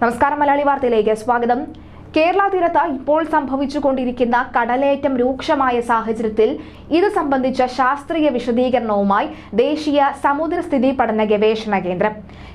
നമസ്കാരം മലയാളി വാർത്തയിലേക്ക് സ്വാഗതം. കേരള തീരത്ത് ഇപ്പോൾ സംഭവിച്ചുകൊണ്ടിരിക്കുന്ന കടലേറ്റം രൂക്ഷമായ സാഹചര്യത്തിൽ ഇത് സംബന്ധിച്ച ശാസ്ത്രീയ വിശദീകരണവുമായി ദേശീയ സമുദ്രസ്ഥിതി പഠന ഗവേഷണ കേന്ദ്രം.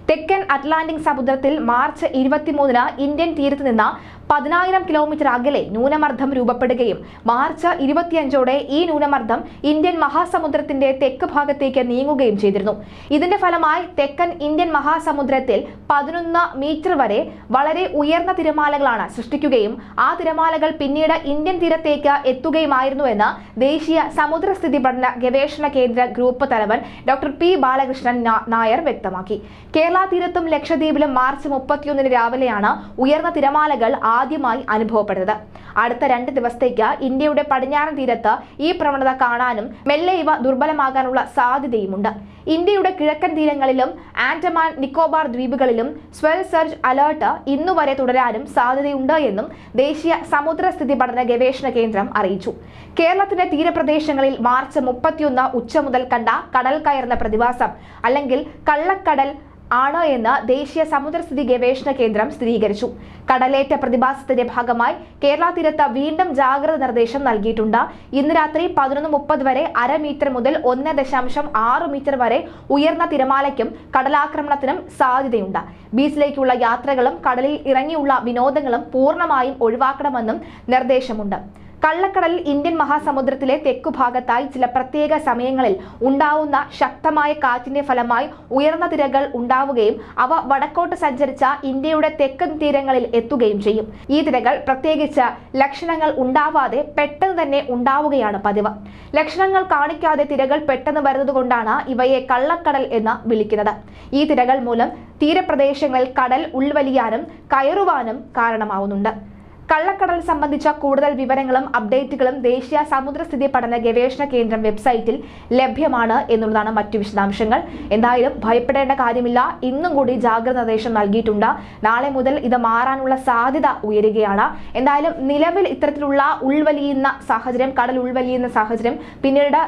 തെക്കൻ അറ്റ്ലാന്റിക് സമുദ്രത്തിൽ മാർച്ച് ഇരുപത്തിമൂന്നിന് ഇന്ത്യൻ തീരത്ത് നിന്ന് പതിനായിരം കിലോമീറ്റർ അകലെ ന്യൂനമർദ്ദം രൂപപ്പെടുകയും മാർച്ച് ഇരുപത്തിയഞ്ചോടെ ഈ ന്യൂനമർദ്ദം ഇന്ത്യൻ മഹാസമുദ്രത്തിന്റെ തെക്ക് ഭാഗത്തേക്ക് നീങ്ങുകയും ചെയ്തിരുന്നു. ഇതിന്റെ ഫലമായി തെക്കൻ ഇന്ത്യൻ മഹാസമുദ്രത്തിൽ പതിനൊന്ന് മീറ്റർ വരെ വളരെ ഉയർന്ന തിരമാലകളാണ് സൃഷ്ടിക്കുകയും ആ തിരമാലകൾ പിന്നീട് ഇന്ത്യൻ തീരത്തേക്ക് എത്തുകയുമായിരുന്നുവെന്ന് ദേശീയ സമുദ്രസ്ഥിതി പഠന ഗവേഷണ കേന്ദ്ര ഗ്രൂപ്പ് തലവൻ ഡോക്ടർ പി ബാലകൃഷ്ണൻ നായർ വ്യക്തമാക്കി. കേരള തീരത്തും ലക്ഷദ്വീപിലും മാർച്ച് മുപ്പത്തിയൊന്നിന് രാവിലെയാണ് ഉയർന്ന തിരമാലകൾ ആദ്യമായി അനുഭവപ്പെടുന്നത്. അടുത്ത രണ്ട് ദിവസത്തേക്ക് ഇന്ത്യയുടെ പടിഞ്ഞാറൻ തീരത്ത് ഈ പ്രവണത കാണാനും മെല്ലെ ഇവ ദുർബലമാകാനുള്ള സാധ്യതയുമുണ്ട്. ഇന്ത്യയുടെ കിഴക്കൻ തീരങ്ങളിലും ആൻഡമാൻ നിക്കോബാർ ദ്വീപുകളിലും സ്വെൽ സർജ് അലേർട്ട് ഇന്നുവരെ തുടരാനും സാധ്യതയുണ്ട് എന്നും ദേശീയ സമുദ്രസ്ഥിതി പഠന ഗവേഷണ കേന്ദ്രം അറിയിച്ചു. കേരളത്തിന്റെ തീരപ്രദേശങ്ങളിൽ മാർച്ച് മുപ്പത്തിയൊന്ന് ഉച്ച മുതൽ കണ്ട കടൽ കയറുന്ന പ്രതിഭാസം അല്ലെങ്കിൽ കള്ളക്കടൽ ആണ് എന്ന് ദേശീയ സമുദ്രസ്ഥിതി ഗവേഷണ കേന്ദ്രം സ്ഥിരീകരിച്ചു. കടലേറ്റ പ്രതിഭാസത്തിന്റെ ഭാഗമായി കേരള തീരത്ത് വീണ്ടും ജാഗ്രത നിർദ്ദേശം നൽകിയിട്ടുണ്ട്. ഇന്ന് രാത്രി പതിനൊന്ന് മുപ്പത് വരെ അര മീറ്റർ മുതൽ ഒന്ന് ദശാംശം ആറ് മീറ്റർ വരെ ഉയർന്ന തിരമാലയ്ക്കും കടലാക്രമണത്തിനും സാധ്യതയുണ്ട്. ബീച്ചിലേക്കുള്ള യാത്രകളും കടലിൽ ഇറങ്ങിയുള്ള വിനോദങ്ങളും പൂർണമായും ഒഴിവാക്കണമെന്നും നിർദ്ദേശമുണ്ട്. കള്ളക്കടലിൽ ഇന്ത്യൻ മഹാസമുദ്രത്തിലെ തെക്കുഭാഗത്തായി ചില പ്രത്യേക സമയങ്ങളിൽ ഉണ്ടാവുന്ന ശക്തമായ കാറ്റിന്റെ ഫലമായി ഉയർന്ന തിരകൾ ഉണ്ടാവുകയും അവ വടക്കോട്ട് സഞ്ചരിച്ച ഇന്ത്യയുടെ തെക്കൻ തീരങ്ങളിൽ എത്തുകയും ചെയ്യും. ഈ തിരകൾ പ്രത്യേകിച്ച് ലക്ഷണങ്ങൾ ഉണ്ടാവാതെ പെട്ടെന്ന് തന്നെ ഉണ്ടാവുകയാണ് പതിവ്. ലക്ഷണങ്ങൾ കാണിക്കാതെ തിരകൾ പെട്ടെന്ന് വരുന്നതുകൊണ്ടാണ് ഇവയെ കള്ളക്കടൽ എന്ന് വിളിക്കുന്നത്. ഈ തിരകൾ മൂലം തീരപ്രദേശങ്ങളിൽ കടൽ ഉൾവലിയാനും കയറുവാനും കാരണമാവുന്നുണ്ട്. കള്ളക്കടൽ സംബന്ധിച്ച കൂടുതൽ വിവരങ്ങളും അപ്ഡേറ്റുകളും ദേശീയ സമുദ്രസ്ഥിതി പഠന ഗവേഷണ കേന്ദ്രം വെബ്സൈറ്റിൽ ലഭ്യമാണ് എന്നുള്ളതാണ് മറ്റു വിശദാംശങ്ങൾ. എന്തായാലും ഭയപ്പെടേണ്ട കാര്യമില്ല. ഇന്നും കൂടി ജാഗ്രത നിർദ്ദേശം നൽകിയിട്ടുണ്ട്. നാളെ മുതൽ ഇത് മാറാനുള്ള സാധ്യത ഉയരുകയാണ്. എന്തായാലും നിലവിൽ ഇത്തരത്തിലുള്ള ഉൾവലിയുന്ന സാഹചര്യം കടൽ ഉൾവലിയുന്ന സാഹചര്യം പിന്നീട്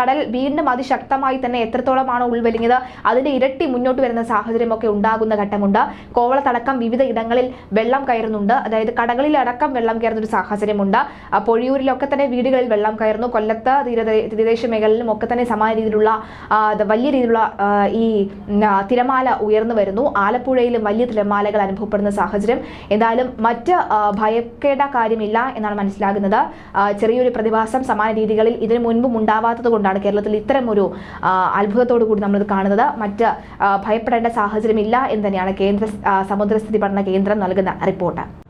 കടൽ വീണ്ടും അതിശക്തമായി തന്നെ എത്രത്തോളമാണോ ഉൾവലിഞ്ഞത് അതിന്റെ ഇരട്ടി മുന്നോട്ട് വരുന്ന സാഹചര്യമൊക്കെ ഉണ്ടാകുന്ന ഘട്ടമുണ്ട്. കോവളത്തടക്കം വിവിധ ഇടങ്ങളിൽ വെള്ളം കയറുന്നുണ്ട്. അതായത് കടകളിൽ അടക്കം വെള്ളം കയറുന്ന ഒരു സാഹചര്യമുണ്ട് പൊഴിയൂരിലൊക്കെ തന്നെ വീടുകളിൽ വെള്ളം കയറുന്നു. കൊല്ലത്ത് തീരദേ- തീരദേശ മേഖലയിലും ഒക്കെ തന്നെ സമാന രീതിയിലുള്ള വലിയ രീതിയിലുള്ള ഈ തിരമാല ഉയർന്നു വരുന്നു. ആലപ്പുഴയിലും വലിയ തിരമാലകൾ അനുഭവപ്പെടുന്ന സാഹചര്യം. എന്തായാലും മറ്റ് ഭയക്കേണ്ട കാര്യമില്ല എന്നാണ് മനസ്സിലാകുന്നത്. ചെറിയൊരു പ്രതിഭാസം സമാന രീതികളിൽ ഇതിനു മുൻപും ഉണ്ടാവാത്തത് കൊണ്ടാണ് കേരളത്തിൽ ഇത്തരം ഒരു അത്ഭുതത്തോടു കൂടി നമ്മളിത് കാണുന്നത്. മറ്റ് ഭയപ്പെടേണ്ട സാഹചര്യമില്ല എന്ന് തന്നെയാണ് കേന്ദ്ര സമുദ്രസ്ഥിതി പഠന കേന്ദ്രം നൽകുന്ന റിപ്പോർട്ട്.